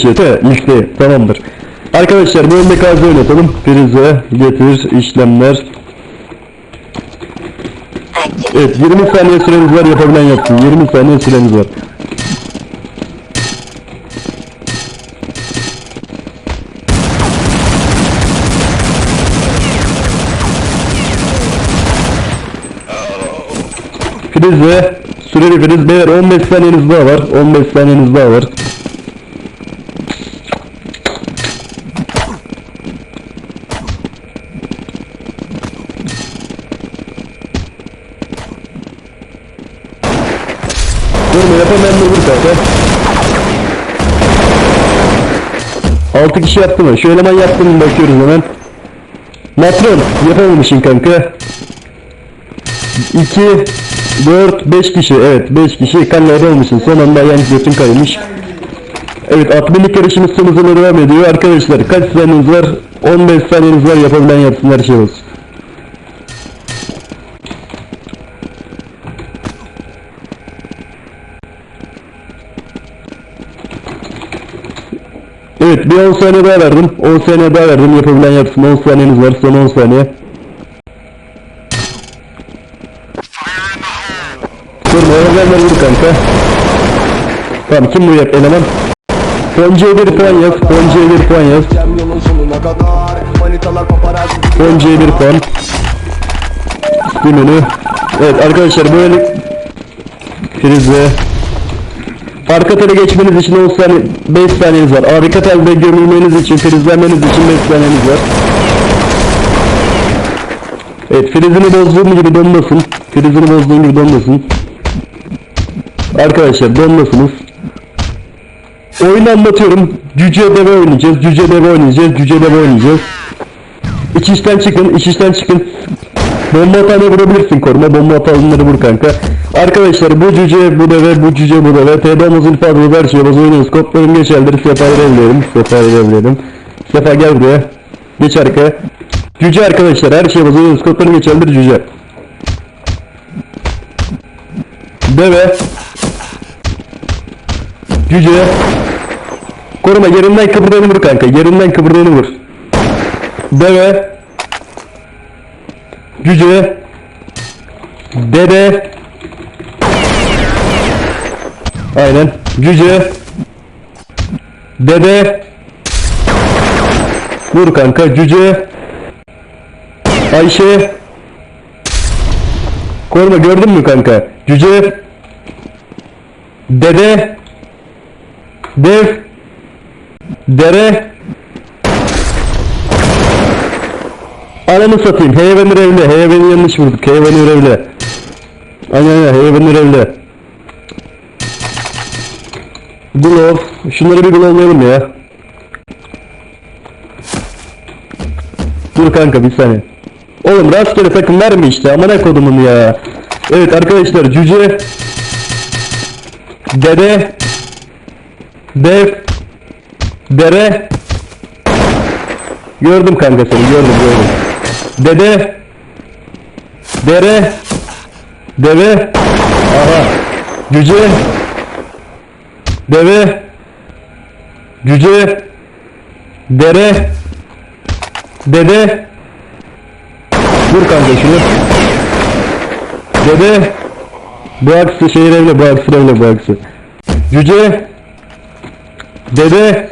Çete liste tamamdır. Arkadaşlar bu önde kazı oynatalım. Prize, getir, işlemler. Evet 20 saniye süreniz var yapabilen yapsın. 20 saniye süreniz var. Prize, süreli priz beyler 15 saniyeniz daha var. 15 saniyeniz daha var. Durma yapamayan da vur kanka. 6 kişi yaptı mı? Şu eleman yaptı mı bakıyoruz hemen. Matron yapamamışsın kanka. 2 4 5 kişi evet 5 kişi kanla yapamamışsın. Son anda ayağın götün kaymış. Evet atmelik yarışımız hızla devam ediyor. Arkadaşlar kaç saniyeniz var? 15 saniyeniz var yapabilen yapsın her şey olsun. Evet bir 10 saniye daha verdim. 10 saniye daha verdim. Yapabilen yapsın. 10 saniyeniz var. Son 10 saniye. Durma oradan vur kanka. Tamam kim bu yap eleman? Poncu'ya bir puan yaz. Poncu'ya bir puan yaz. Poncu'ya bir puan. Menü. Evet arkadaşlar böyle Prizle Arka tele geçmeniz için 10 saniye 5 saniyeniz var. Arka telde gömülmeniz için, frizlenmeniz için 5 saniyeniz var. Evet frizini bozduğum gibi donmasın. Frizini bozduğum gibi donmasın. Arkadaşlar donmasınız. Oyunu anlatıyorum. Cüce deve oynayacağız. Cüce deve oynayacağız. Cüce deve oynayacağız. İç işten çıkın. iç işten çıkın. Bomba hatanı vurabilirsin koruma. Bomba hatalarını vur kanka. Arkadaşlar bu cüce bu deve bu cüce bu deve. TD'mizin fazla her şey. Bozu oynuyoruz. Koplarım geçerdir. Sefa'yı evleyelim. Sefa'yı evleyelim. Sefa gel buraya. Geç arkaya. Cüce arkadaşlar her şey bozu oynuyoruz. Koplarım geçerdir cüce. Deve. Cüce. Koruma yerinden kıpırdayanı vur kanka. Yerinden kıpırdayanı vur. Deve. Cüce. Dede. Aynen. Cüce. Dede. Vur kanka. Cüce. Ayşe. Koruma gördün mü kanka? Cüce. Dede. Dev. Dere. Ananı satayım. Heyvenir evli. Heyveni yanlış vurduk. Heyvenir evli. Aynen aynen. Heyvenir evli. Glove. Şunları bir glove'layalım ya. Dur kanka bir saniye. Oğlum rastgele takım verme işte. Amına kodumun ya. Evet arkadaşlar cüce. Dede. Dev. Dere. Gördüm kanka seni gördüm gördüm. Dede. Dere. Deve. Aha. Cüce. Deve. Cüce. Dere. Dede. Dur kanka şunu. Dede. Bu aksi şehir evle bu aksi evle bu aksi. Cüce. Dede.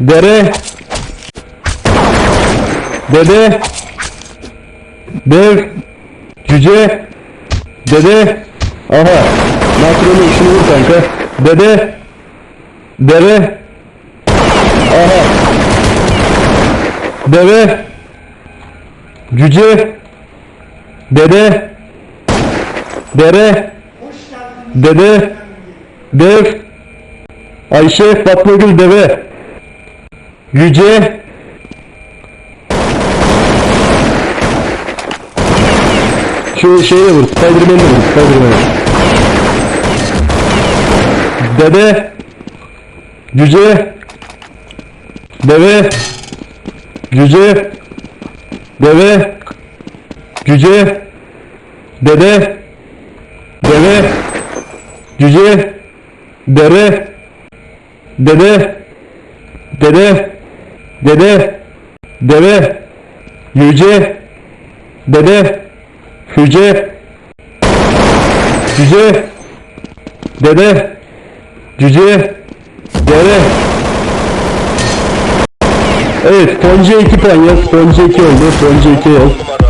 Dere. Dede. Dev. Cüce. Dede. Aha. Makronu şunu vur kanka. Dede. Deve. Aha. Deve. Cüce. Dede. Dere. Dede. Dev. Ayşe Fatma Gül Deve. Yüce. Şu şeye vur. Spiderman'e vur. Spiderman'e. Dede. Yüce. Deve. Yüce. Deve. Yüce. Dede. Deve. Cüce. Dere. Dede. Dede. Dede. Deve. Yüce. Dede. Hüce. Cüce. Dede. Cüce. Deve. Evet, Fonca 2 puan yaz. Fonca 2 oldu. Fonca 2 yaz.